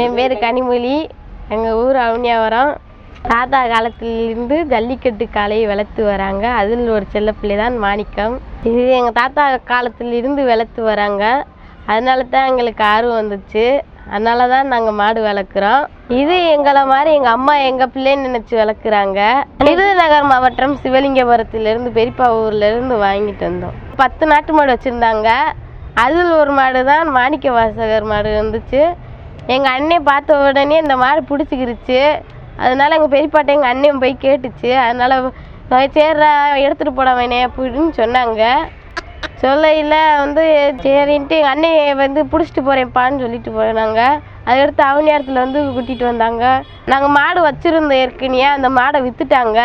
என் பேர் கனிமொழி. எங்கள் ஊர் அவுனியாவரம். தாத்தா காலத்திலிருந்து ஜல்லிக்கட்டு காளையை வளர்த்து வராங்க. அதில் ஒரு செல்லப்பிள்ளை தான் மாணிக்கம். இது எங்கள் தாத்தா காலத்திலிருந்து வளர்த்து வராங்க. அதனால தான் எங்களுக்கு ஆர்வம் வந்துச்சு. அதனால தான் நாங்கள் மாடு வளர்க்குறோம். இது எங்களை மாதிரி எங்கள் அம்மா எங்கள் பிள்ளைன்னு நினச்சி வளர்க்குறாங்க. விருதுநகர் மாவட்டம் சிவலிங்கபுரத்துலேருந்து பெரியப்பா ஊர்லேருந்து வாங்கிட்டு வந்தோம். பத்து நாட்டு மாடு வச்சுருந்தாங்க. அதில் ஒரு மாடு தான் மாணிக்க வாசகர் மாடு வந்துச்சு எங்கள் அண்ணன் பார்த்த உடனே இந்த மாடு பிடிச்சிக்கிருச்சு. அதனால எங்கள் பெரியப்பாட்ட எங்கள் அண்ணன் போய் கேட்டுச்சு. அதனால் சேர்றா எடுத்துகிட்டு போட வேணே அப்படின்னு சொன்னாங்க. சொல்லையில் வந்து சரின்ட்டு எங்கள் அண்ணன் வந்து பிடிச்சிட்டு போகிறேன்ப்பான்னு சொல்லிட்டு போனாங்க. அதுக்கடுத்து அவனியாரத்தில் வந்து கூட்டிகிட்டு வந்தாங்க. நாங்கள் மாடு வச்சுருந்தோம் ஏற்கனவே அந்த மாடை விற்றுட்டாங்க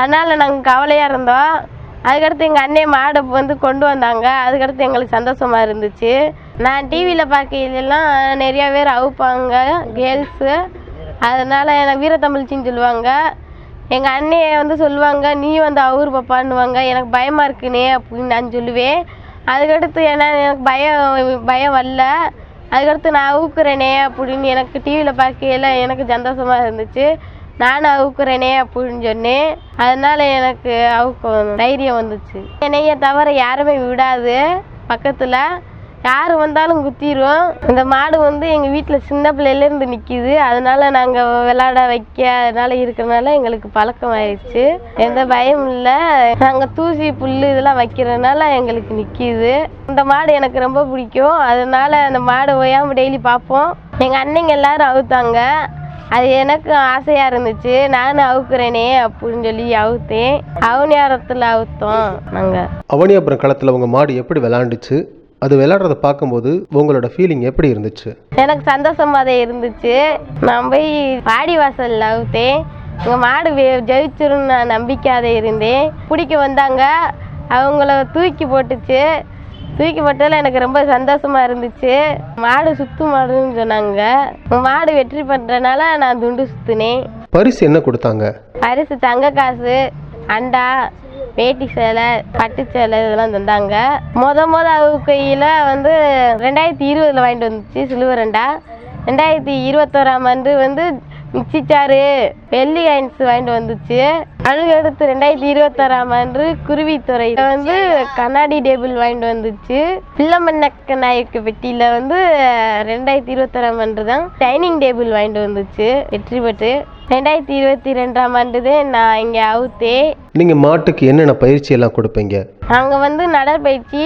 அதனால் நாங்கள் கவலையாக இருந்தோம். அதுக்கடுத்து எங்கள் அண்ணன் மாடை வந்து கொண்டு வந்தாங்க. அதுக்கடுத்து எங்களுக்கு சந்தோஷமா இருந்துச்சு. நான் டிவியில் பார்க்கையிலலாம் நிறையா பேர் அவுப்பாங்க கேர்ள்ஸு அதனால் எனக்கு வீரத்தமிழ்ச்சின்னு சொல்லுவாங்க. எங்கள் அண்ணியை வந்து சொல்லுவாங்க நீ வந்து அவரு பாப்பான்னுவாங்க. எனக்கு பயமாக இருக்குனே அப்படின்னு நான் சொல்லுவேன். அதுக்கடுத்து ஏன்னா எனக்கு பயம் பயம் வரல. அதுக்கடுத்து நான் அவுக்குறேனே அப்படின்னு எனக்கு டிவியில் பார்க்கையில எனக்கு சந்தோஷமா இருந்துச்சு. நானும் அவுக்குறேனே அப்படின்னு சொன்னேன். அதனால் எனக்கு அவுக்க தைரியம் வந்துச்சு. என்னைய தவிர யாருமே விடாது. பக்கத்தில் யார் வந்தாலும் குத்திரும் இந்த மாடு வந்து எங்கள் வீட்டில் சின்ன பிள்ளையிலேருந்து நிற்கிது அதனால நாங்கள் விளாட வைக்க அதனால இருக்கிறனால எங்களுக்கு பழக்கம் ஆயிடுச்சு எந்த பயமும் இல்லை. நாங்கள் தூசி புல் இதெல்லாம் வைக்கிறதுனால எங்களுக்கு நிற்கிது இந்த மாடு எனக்கு ரொம்ப பிடிக்கும். அதனால அந்த மாடை ஓயாமல் டெய்லி பார்ப்போம். எங்கள் அண்ணங்க எல்லாரும் அவுத்தாங்க. அது எனக்கு ஆசையாக இருந்துச்சு. நானும் அவுக்குறேனே அப்படின்னு சொல்லி அவுத்தேன். அவனியாரத்தில் அவுத்தோம் நாங்கள் அவனியாபுரம் களத்தில் உங்கள் மாடு எப்படி விளாண்டுச்சு அது விளையாடுறத பார்க்கும்போது உங்களோட ஃபீலிங் எப்படி இருந்துச்சு? எனக்கு சந்தோஷமா தான் இருந்துச்சு. நான் போய் வாடி வாசல்ல அவுத்தேன். எங்கள் மாடு ஜெயிச்சிரும்னு நான் நம்பிக்கையாத இருந்தேன். பிடிக்க வந்தாங்க. அவங்கள தூக்கி போட்டுச்சு. தூக்கி போட்டதில் எனக்கு ரொம்ப சந்தோஷமா இருந்துச்சு. மாடு சுத்து மாடுன்னு சொன்னாங்க. மாடு வெற்றி பண்ணுறனால நான் துண்டு சுற்றினேன் பரிசு என்ன கொடுத்தாங்க? பரிசு தங்க காசு அண்டா வேட்டி சேலை பட்டு சேலை இதெல்லாம் தந்தாங்க. முத முத கையில் வந்து ரெண்டாயிரத்தி இருபதில் வாங்கிட்டு வந்துச்சு சிலுவரண்டா ரெண்டாயிரத்தி இருபத்தோராம் ஆண்டு வந்து மிக்சிச்சாறு வெள்ளி காயின்ஸ் வாங்கிட்டு வந்துச்சு. அதுக்கடுத்து ரெண்டாயிரத்தி இருபத்தோராம் ஆண்டு குருவித்துறையில் வந்து கண்ணாடி டேபிள் வாங்கிட்டு வந்துச்சு. பிள்ளமண்ணக்க நாயக்க பெட்டியில் வந்து ரெண்டாயிரத்தி இருபத்தோராம் ஆண்டு தான் டைனிங் டேபிள் வாங்கிட்டு வந்துச்சு வெற்றி பெற்று. ரெண்டாயிரத்தி இருபத்தி ரெண்டாம் ஆண்டு தான் நான் இங்கே அவுத்தே. நீங்கள் மாட்டுக்கு என்னென்ன பயிற்சி எல்லாம் கொடுப்பீங்க? நாங்கள் வந்து நடைப்பயிற்சி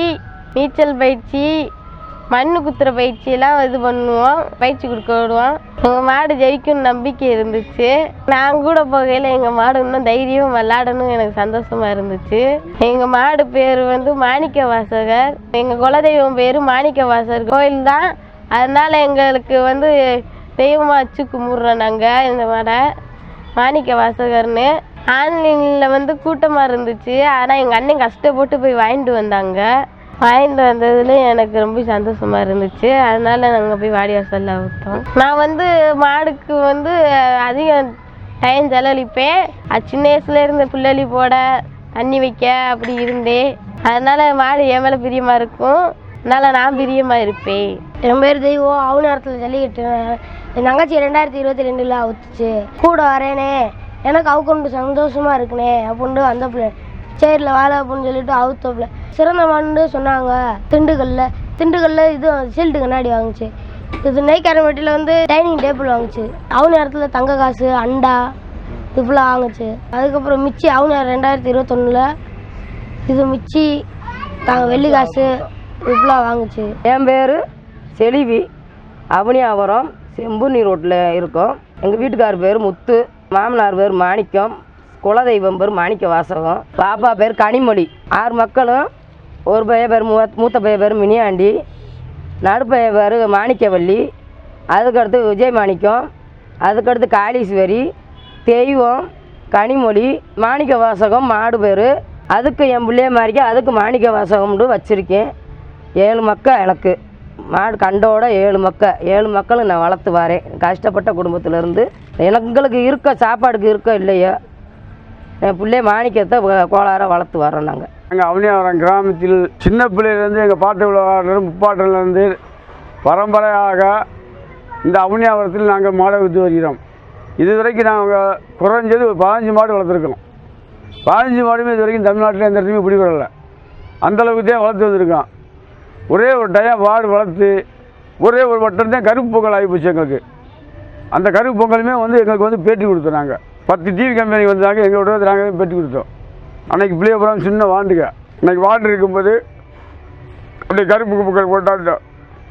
நீச்சல் பயிற்சி மண் குத்துற பயிற்சியெல்லாம் இது பண்ணுவோம் பயிற்சி கொடுக்க விடுவோம். எங்கள் மாடு ஜெயிக்கும்னு நம்பிக்கை இருந்துச்சு. நான் கூட போகையில் எங்கள் மாடு இன்னும் தைரியம் விளாடணும் எனக்கு சந்தோஷமா இருந்துச்சு. எங்கள் மாடு பேர் வந்து மாணிக்க வாசகர் எங்கள் குலதெய்வம் பேர் மாணிக்க வாசகர் கோயில் தான். அதனால் எங்களுக்கு வந்து தெய்வமாக வச்சு கும்பிட்றோம் நாங்கள் இந்த மாடை மாணிக்க வாசகர்னு ஆன்லைனில் வந்து கூட்டமாக இருந்துச்சு. ஆனால் எங்கள் அண்ணன் கஷ்டப்பட்டு போய் வாங்கிட்டு வந்தாங்க. வாங்கிட்டு வந்ததுல எனக்கு ரொம்ப சந்தோஷமாக இருந்துச்சு. அதனால் நாங்கள் போய் வாடி வாசலில் ஊற்றோம் நான் வந்து மாடுக்கு வந்து அதிகம் டைம் செலவழிப்பேன். அது சின்ன வயசுல இருந்த புள்ளலி போட தண்ணி வைக்க அப்படி இருந்தேன். அதனால் மாடு என் மேலே பிரியமாக இருக்கும். அதனால் நான் பிரியமாக இருப்பேன். என் பேர் தெய்வம் அவனத்தில் ஜல்லிக்கட்டு. என் தங்கச்சி ரெண்டாயிரத்தி இருபத்தி ரெண்டில் அவுத்துச்சு. கூட வரேனே. எனக்கு அவுக்கொண்டு சந்தோஷமாக இருக்குனே அப்படின்ட்டு வந்த பிள்ளை. சரியில் வாழ அப்படின்னு சொல்லிட்டு அவுத்தப்பில் சிறந்த மாண்டு சொன்னாங்க திண்டுக்கல்ல. திண்டுக்கல்ல இது சீல்டு கண்ணாடி வாங்குச்சு. இது நெய்க்காரம்பட்டியில் வந்து டைனிங் டேபிள் வாங்குச்சு. அவன் நேரத்தில் தங்க காசு அண்டா இப்படிலாம் வாங்குச்சு. அதுக்கப்புறம் மிச்சி அவன் ரெண்டாயிரத்தி இருபத்தொன்னில் இது மிச்சி தாங்க வெள்ளி காசு இப்படிலாம் வாங்குச்சு. என் பேர் செலிவி அவனியாபுரம் செம்புனி ரோட்டில் இருக்கோம். எங்கள் வீட்டுக்கார் பேர் முத்து. மாமனார் பேர் மாணிக்கம் குலதெய்வம் பேர் மாணிக்க வாசகம். பாப்பா பேர் கனிமொழி. ஆறு மக்களும் ஒரு பையன் பேர் மூத்த பைய பேர் மினியாண்டி நடுப்பைய பேர் மாணிக்கவல்லி அதுக்கடுத்து விஜய் மாணிக்கம் அதுக்கடுத்து காளீஸ்வரி தெய்வம் கனிமொழி மாணிக்க வாசகம் மாடு பேர். அதுக்கு என் பிள்ளைய மாதிரிக்க அதுக்கு மாணிக்க வாசகம்னு வச்சுருக்கேன். ஏழு மக்கள் எனக்கு மாடு கண்டோட ஏழு மக்கள் ஏழு மக்களும் நான் வளர்த்து வரேன் கஷ்டப்பட்ட குடும்பத்திலேருந்து எங்களுக்கு இருக்க சாப்பாடுக்கு இருக்க இல்லையோ. என் பிள்ளைய மாணிக்கத்தை கோளார வளர்த்து வரோம் நாங்கள் எங்கள் அவனியாவரம் கிராமத்தில் சின்ன பிள்ளையிலேருந்து எங்கள் பாட்டு விளையாடுறது முப்பாட்டிலேருந்து பரம்பரையாக இந்த அவனியாவரத்தில் நாங்கள் மாடை விற்று வருகிறோம். இதுவரைக்கும் நாங்கள் குறைஞ்சது ஒரு பதினஞ்சு மாடு வளர்த்துருக்கோம் பதினஞ்சு மாடுமே இது வரைக்கும் தமிழ்நாட்டில் எந்த இடத்துலையுமே பிடிபடலை. அந்தளவுக்கு தான் வளர்த்து வந்திருக்கோம். ஒரே ஒரு டயம் வார்டு வளர்த்து ஒரே ஒரு வட்டம்தான் கருப்பு பொங்கல் ஆகி போச்சு எங்களுக்கு. அந்த கருப்பு பொங்கலுமே வந்து எங்களுக்கு வந்து பேட்டி கொடுத்தோம் நாங்கள் பத்து டிவி கம்பெனி வந்தாங்க எங்களோட நாங்கள் பேட்டி கொடுத்தோம். அன்னைக்கு பிள்ளையபுரம் சின்ன வாண்டுங்க அன்றைக்கி வாண்டு இருக்கும்போது அப்படி கருப்பு பொங்கல் கொண்டாடிட்டோம்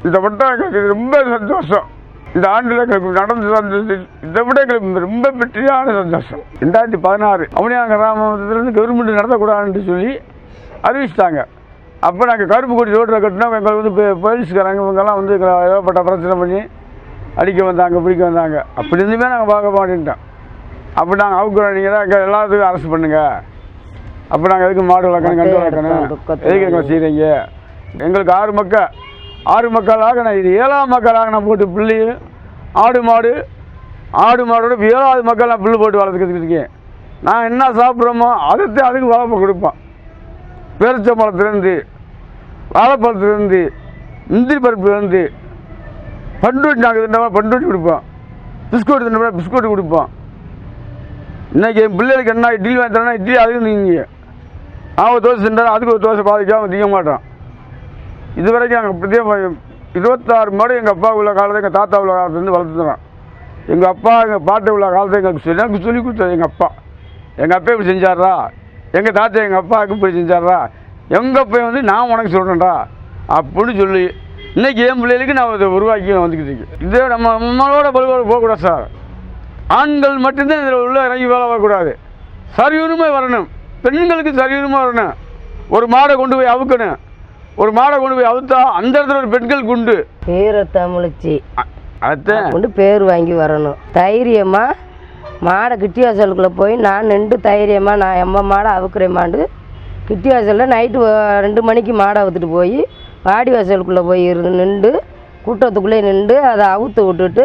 இந்த வட்டம் எங்களுக்கு ரொம்ப சந்தோஷம். இந்த ஆண்டில் எங்களுக்கு நடந்து வந்தது இதை விட எங்களுக்கு ரொம்ப வெற்றியான சந்தோஷம். ரெண்டாயிரத்தி பதினாறு அவனியா கிராமத்திலேருந்து கவர்மெண்ட் நடத்தக்கூடாதுன்னு சொல்லி அறிவிச்சிட்டாங்க. அப்போ நாங்கள் கருப்பு கொடி ரோட்டில் கட்டினா எங்களுக்கு வந்து இப்போ போலீஸ்காரங்க இவங்கெல்லாம் வந்து எங்களை ஏகப்பட்ட பிரச்சனை பண்ணி அடிக்க வந்தாங்க பிடிக்க வந்தாங்க. அப்படி இருந்துமே நாங்கள் பார்க்க மாட்டேன்ட்டோம். அப்போ நாங்கள் அவுக்குறோம் நீங்கள் தான் எங்கள் எல்லாத்துக்கும் அரெஸ்ட் பண்ணுங்க. அப்போ நாங்கள் எதுக்கு மாடு வளர்க்கணும் கண்டு வளர்க்கணும்? எதுக்கு எங்களை செய்கிறீங்க எங்களுக்கு ஆறு மக்கள் ஆறு மக்களாக நான் இது ஏழாம் மக்களாக நான் போட்டு புள்ளி ஆடு மாடு ஆடு மாடோட ஏழாவது மக்கள் நான் புல்லு போட்டு வளர்த்துக்கிட்டு இருக்கேன். நான் என்ன சாப்பிட்றோமோ அதைத்தான் அதுக்கு வளர்ப்பு கொடுப்போம். பேரிச்சம்பழத்துலேருந்து வாழைப்பழத்துலேருந்து முந்திரி பருப்புலேருந்து பண்ருட்டி நாங்கள் தின்னமா பண்ருட்டி கொடுப்போம். பிஸ்கோட் தின்னமா பிஸ்கோட் கொடுப்போம். இன்றைக்கி என் பிள்ளைகளுக்கு என்ன இட்லி வாங்கி தரேன்னா இட்லி அதுக்கு நீங்கள் நான் தோசை தின்றாலும் அதுக்கு ஒரு தோசை பாதிக்காமல் திங்க மாட்டான் இது வரைக்கும் நாங்கள் அப்படியே இருபத்தாறு மாடு எங்கள் அப்பா உள்ள காலத்தை எங்கள் தாத்தா உள்ள காலத்துலேருந்து வளர்த்துறான் எங்கள் அப்பா எங்கள் பாட்டை உள்ள காலத்தை எங்களுக்கு சொல்லி எனக்கு சொல்லி கொடுத்தாரு எங்கள் அப்பா. எங்கள் அப்பா இப்படி செஞ்சாரா? எங்கள் தாத்தா எங்கள் அப்பாவுக்கு இப்படி செஞ்சாரா? எங்கள் அப்பா வந்து நான் உனக்கு சொல்கிறேன்டா அப்படின்னு சொல்லி இன்னைக்கு என் பிள்ளைகளுக்கு நான் இதை உருவாக்கி வந்துக்கிட்டு இருக்கேன். இதே நம்ம நம்மளோட பலுவோட போகக்கூடாது சார். ஆண்கள் மட்டும்தான் இதில் உள்ள இறங்கி வேலை வரக்கூடாது சரியுரிமை வரணும். பெண்களுக்கு சரியுரிமை வரணும். ஒரு மாடை கொண்டு போய் அவுக்கணும். ஒரு மாடை கொண்டு போய் அவுத்தா அந்த இடத்துல ஒரு பெண்கள் குண்டு வீர தமிழச்சி அதுதான் கொண்டு பேர் வாங்கி வரணும். தைரியமாக மாடை கிட்டி வாசலுக்குள்ளே போய் நான் நின்று தைரியமாக நான் எம்ம மாடை அவுக்குறேமாண்டு கிட்டி வாசலில் நைட்டு ரெண்டு மணிக்கு மாடை அவுத்துட்டு போய் வாடி வாசலுக்குள்ளே போய் இருந்து நின்று கூட்டத்துக்குள்ளே நின்று அதை அவுத்து விட்டுட்டு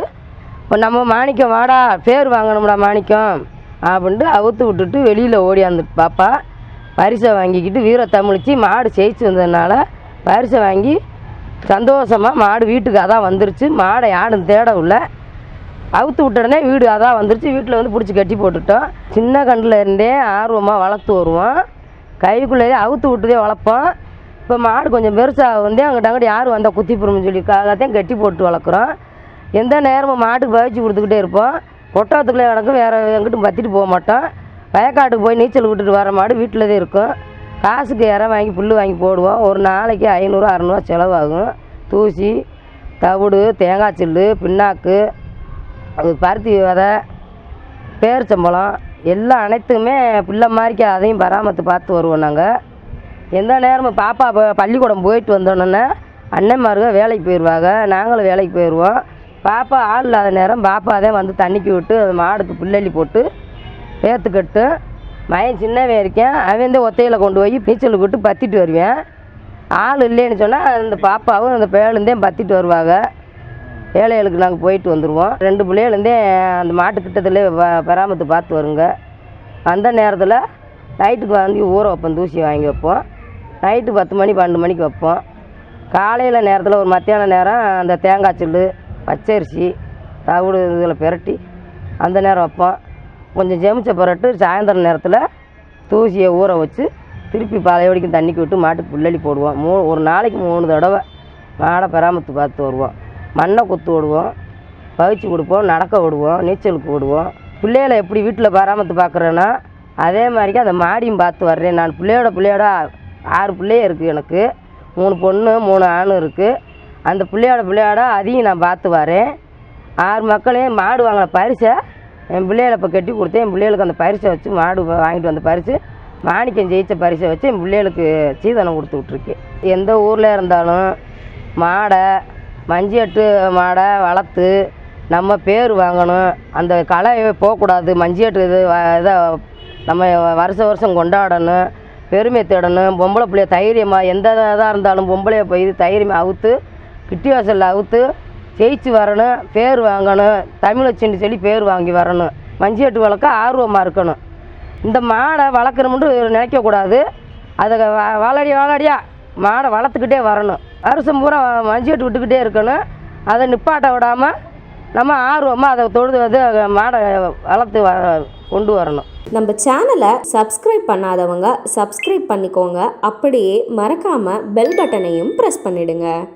இப்போ நம்ம மாணிக்கம் வாடா பேர் வாங்கணும்டா மாணிக்கம் அப்படின்ட்டு அவுத்து விட்டுட்டு வெளியில் ஓடியாந்துட்டு பாப்பா. பரிசை வாங்கிக்கிட்டு வீர தமிழிச்சு மாடு ஜெயிச்சு வந்ததுனால பரிசை வாங்கி சந்தோஷமாக மாடு வீட்டுக்கு அதான் வந்துருச்சு. மாடை யாரும் தேடவில்லை. அவுத்து விட்ட உடனே வீடு அதான் வந்துருச்சு. வீட்டில் வந்து பிடிச்சி கட்டி போட்டுட்டோம். சின்ன கண்டில் இருந்தே ஆர்வமாக வளர்த்து வருவோம். கைக்குள்ளேயே அவுத்து விட்டுதே வளர்ப்போம். இப்போ மாடு கொஞ்சம் பெருசாக வந்து அங்கிட்ட அங்கிட்ட யார் வந்தால் குத்தி போடும்னு காகத்தையும் கட்டி போட்டு வளர்க்குறோம். எந்த நேரமும் மாட்டுக்கு பயிற்சி கொடுத்துக்கிட்டே இருப்போம். கொட்டாத்துக்குள்ளே கிடக்கும் வேறு எங்கிட்டும் பற்றிட்டு போக மாட்டோம். வயக்காட்டுக்கு போய் நீச்சல் விட்டுட்டு வர மாடு வீட்டில் தான் இருக்கும். காசுக்கு இறம் வாங்கி புல் வாங்கி போடுவோம். ஒரு நாளைக்கு ஐநூறு அறநூறுவா செலவாகும். தூசி தவிடு தேங்காய் சில்லு பின்னாக்கு பருத்தி விதை பேரிச்சம்பழம் எல்லாம் அனைத்துமே பிள்ளை மாதிரிக்கு அதையும் பராமரித்து பார்த்து வருவோம் நாங்கள் எந்த நேரமும் பாப்பா பள்ளிக்கூடம் போயிட்டு வந்தோன்னே அண்ணன்மாருங்க வேலைக்கு போயிடுவாங்க நாங்களும் வேலைக்கு போயிடுவோம் பாப்பா ஆள் இல்லாத நேரம் பாப்பா தான் வந்து தண்ணிக்கு விட்டு அது மாடுக்கு புல்லள்ளி போட்டு பேத்துக்கட்டு மயன் சின்னவன் இருக்கேன் அவன் தான் ஒத்தையில் கொண்டு போய் நீச்சல் விட்டு பத்திட்டு வருவேன். ஆள் இல்லைன்னு சொன்னால் அந்த பாப்பாவும் அந்த பேழுந்தேன் பத்திட்டு வருவாங்க. ஏழைகளுக்கு நாங்கள் போயிட்டு வந்துடுவோம் ரெண்டு பிள்ளைகளுந்தே அந்த மாட்டுக்கிட்டத்துல பராமரித்து பார்த்து வருங்க. அந்த நேரத்தில் நைட்டுக்கு வந்து ஊற வைப்போம் தூசி வாங்கி வைப்போம். நைட்டு பத்து மணி பன்னெண்டு மணிக்கு வைப்போம். காலையில் நேரத்தில் ஒரு மத்தியான நேரம் அந்த தேங்காய் சில்லு பச்சரிசி தவிடு இதில் பிரட்டி அந்த நேரம் வைப்போம். கொஞ்சம் ஜெமிச்ச பிறட்டு சாயந்தரம் நேரத்தில் தூசியை ஊற வச்சு திருப்பி பழைய தண்ணிக்கு விட்டு மாட்டுக்கு புல்லளி போடுவோம். மூ ஒரு நாளைக்கு மூணு தடவை மாடை பராமரித்து பார்த்து வருவோம். மண்ணை குத்து விடுவோம் பவிச்சு கொடுப்போம் நடக்க விடுவோம் நீச்சலுக்கு விடுவோம். பிள்ளைகளை எப்படி வீட்டில் பராமரித்து பார்க்குறேன்னா அதே மாதிரிக்கு அந்த மாடியும் பார்த்து வர்றேன். நான் பிள்ளையோட பிள்ளையோட ஆறு பிள்ளைய இருக்குது எனக்கு. மூணு பொண்ணு மூணு ஆண் இருக்குது அந்த பிள்ளையோட பிள்ளையோட அதையும் நான் பார்த்து வரேன். ஆறு மக்களையும் மாடு வாங்கின பரிசை என் பிள்ளைகளை இப்போ கட்டி கொடுத்தேன். என் பிள்ளைகளுக்கு அந்த பரிசை வச்சு மாடு வாங்கிட்டு வந்த பரிசு மாணிக்கம் ஜெயித்த பரிசை வச்சு என் பிள்ளைகளுக்கு சீதனம் கொடுத்து விட்ருக்கு எந்த ஊரில் இருந்தாலும் மாடை மஞ்சியட்டு மாடை வளர்த்து நம்ம பேர் வாங்கணும். அந்த கலை போகக்கூடாது. மஞ்சியட்டு இது இதை நம்ம வருஷ வருஷம் கொண்டாடணும். பெருமை தேடணும். பொம்பளை பிள்ளைய தைரியமாக எந்த இதாக இருந்தாலும் பொம்பளைய போய் தைரியமாக அவுத்து கிட்டி வாசலில் அவுத்து ஜெயிச்சு வரணும். பேர் வாங்கணும். தமிழ் வச்சுன்னு சொல்லி பேர் வாங்கி வரணும். மஞ்சியட்டு வளர்க்க ஆர்வமாக இருக்கணும். இந்த மாடை வளர்க்குறமுன்ட்டு நினைக்கக்கூடாது. அதை வ- வாழடியா மாடை வளர்த்துக்கிட்டே வரணும். வருஷம் பூரா மஞ்சியட்டு விட்டுக்கிட்டே இருக்கணும். அதை நிப்பாட்ட விடாமல் நம்ம ஆர்வமாக அதை தொழுது வந்து மாடை வளர்த்து வ- கொண்டு வரணும். நம்ம சேனலை சப்ஸ்கிரைப் பண்ணாதவங்க சப்ஸ்கிரைப் பண்ணிக்கோங்க. அப்படியே மறக்காமல் பெல் பட்டனையும் ப்ரெஸ் பண்ணிடுங்க.